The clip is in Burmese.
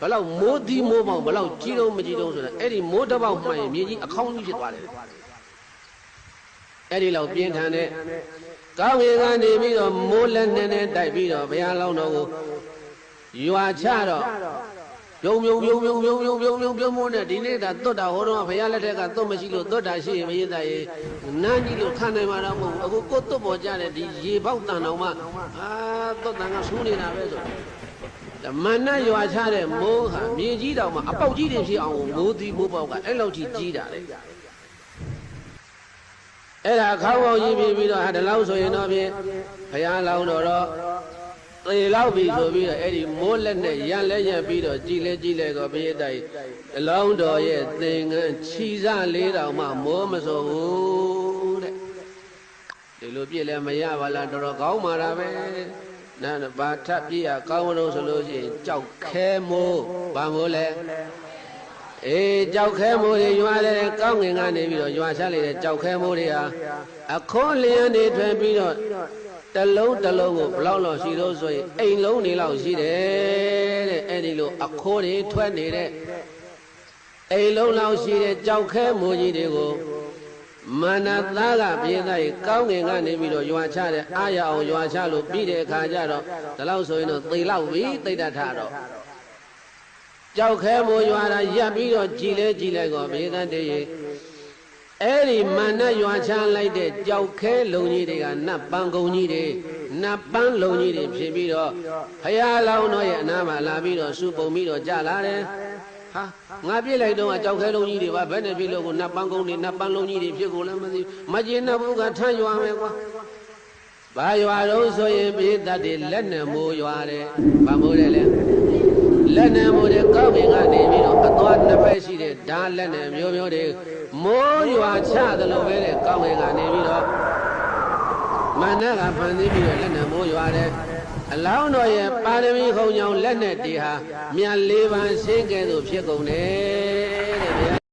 ဘယ်လောက်မိုးသီးမိုးပေါင်ဘယ်လောက်ကြီးတော့မကြီးတော့ဆိုတော့အဲ့ဒီမိုးတစ်ပေါက်မှန်ရင်မြေကြီးအခေါင်းကြီးဖြစ်သွားတယ်အဲ့ဒီလောက်ပြင်းထန်တဲ့ကောင်းငင်ကနေပြီးတော့မိုးလက်နဲ့နဲ့တိုက်ပြီးတော့ဘုရားလောင်းတော်ကိုရွာချတော့ပြုံပြုံပြုံပြုံပြုံပြုံပြုံပြုံပြုံမိုးနဲ့ဒီနေ့သာသွတ်တာဟောတော့ဘုရားလက်ထက်ကသွတ်မရှိလို့သွတ်တာရှိရင်မရတဲ့ရေနန်းကြီးလို့ခံနိုင်မှာတော့မဟုတ်ဘူးအခုကိုယ်သွတ်ပေါ်ကြတဲ့ဒီရေပေါက်တန်တော်မှအာသွတ်တန်ကဆူးနေတာပဲဆိုတော့ မနတ်ရွာချတဲ့မိုးဟာမြေကြီးတောင်မှအပေါက်ကြီးတွေဖြစ်အောင်မိုးသီးမိုးပေါက်ကအဲ့လောက်ကြီးကြီးတာလေအဲ့ဒါခေါင်းပေါက်ကြီးပြီးပြီးတော့ဟာဒီလောက်ဆိုရင်တော့ဖြင့်ဘုရားလောင်းတော်တော့သေလောက်ပြီဆိုပြီးတော့အဲ့ဒီမိုးလက်နဲ့ရန်လဲရန်ပြီးတော့ကြည်လဲကြည်လဲကောဘုရားတိုက်ဒီလောင်းတော်ရဲ့သင်္ကန်းခြီစလေးတောင်မှမိုးမစိုးဘူးတဲ့ဒီလိုပြည့်လဲမရပါလားတော်တော်ကောင်းပါတာပဲ နာနဘာထပ်ပြည့်ရကောင်းမလို့ဆိုလို့ရှိရင်ကြောက်ခဲမိုးဘာမိုးလဲအေးကြောက်ခဲမိုးတွေရွာတဲ့ကောင်းငင်ကနေပြီးတော့ရွာချလိုက်တဲ့ကြောက်ခဲမိုးတွေဟာအခွန်လျံနေထွင်ပြီးတော့တလုံးတလုံးကိုဘလောက်လောက်ရှိလို့ဆိုရင်အိမ်လုံးနေလောက်ရှိတယ်တဲ့အဲ့ဒီလိုအခိုးတွေထွက်နေတဲ့အိမ်လုံးလောက်ရှိတဲ့ကြောက်ခဲမိုးကြီးတွေကို မာနသားကပြေးသားရေကောင်းငင်ကနေပြီးတော့ရွာချတဲ့အာရအောင်ရွာချလို့ပြီးတဲ့အခါကျတော့ဒီလောက်ဆိုရင်တော့သေလောက်ပြီသိတ္တထတော့ကြောက်ခဲမိုးရွာတာရပ်ပြီးတော့ကြည်လဲကြည်လဲကောဘေးသားတည်းရေအဲ့ဒီမာနရွာချလိုက်တဲ့ကြောက်ခဲလုံကြီးတွေကနတ်ပန်းကုံကြီးတွေနတ်ပန်းလုံကြီးတွေဖြစ်ပြီးတော့ဖရာလောင်းတော်ရဲ့အနာမှာလာပြီးတော့စုပုံပြီးတော့ကြလာတယ်ဟာ ငါပြစ်လိုက်တော့ကြောက်ခဲလုံးကြီးတွေပါဘယ်နဲ့ပြစ်လို့ကိုနတ်ပန်းကုန်းတွေနတ်ပန်းလုံးကြီးတွေဖြစ်ကိုလည်းမသိဘူးမကျေနပ်ဘူးကထမ်းရွာမယ်ကွာဘာရွာတော့ဆိုရင်ပြေးတတ်တယ်လက်နဲ့မိုးရွာတယ်ဘာမိုးတယ်လဲလက်နဲ့မိုးတယ်ကောက်ပင်ကနေပြီးတော့အသွားနှစ်ဖက်ရှိတဲ့ဓာတ်လက်နဲ့မျိုးမျိုးတွေမိုးရွာချသလိုပဲတဲ့ကောက်ပင်ကနေပြီးတော့မန္တကဖန်သိပြီးတော့လက်နဲ့မိုးရွာတယ် အလောင်းတော်ရဲ့ပါရမီခုံကြောင့်လက်နဲ့တေဟာမြတ်လေးပါးရှင်းကဲသို့ဖြစ်ကုန်တယ်တဲ့ဗျာ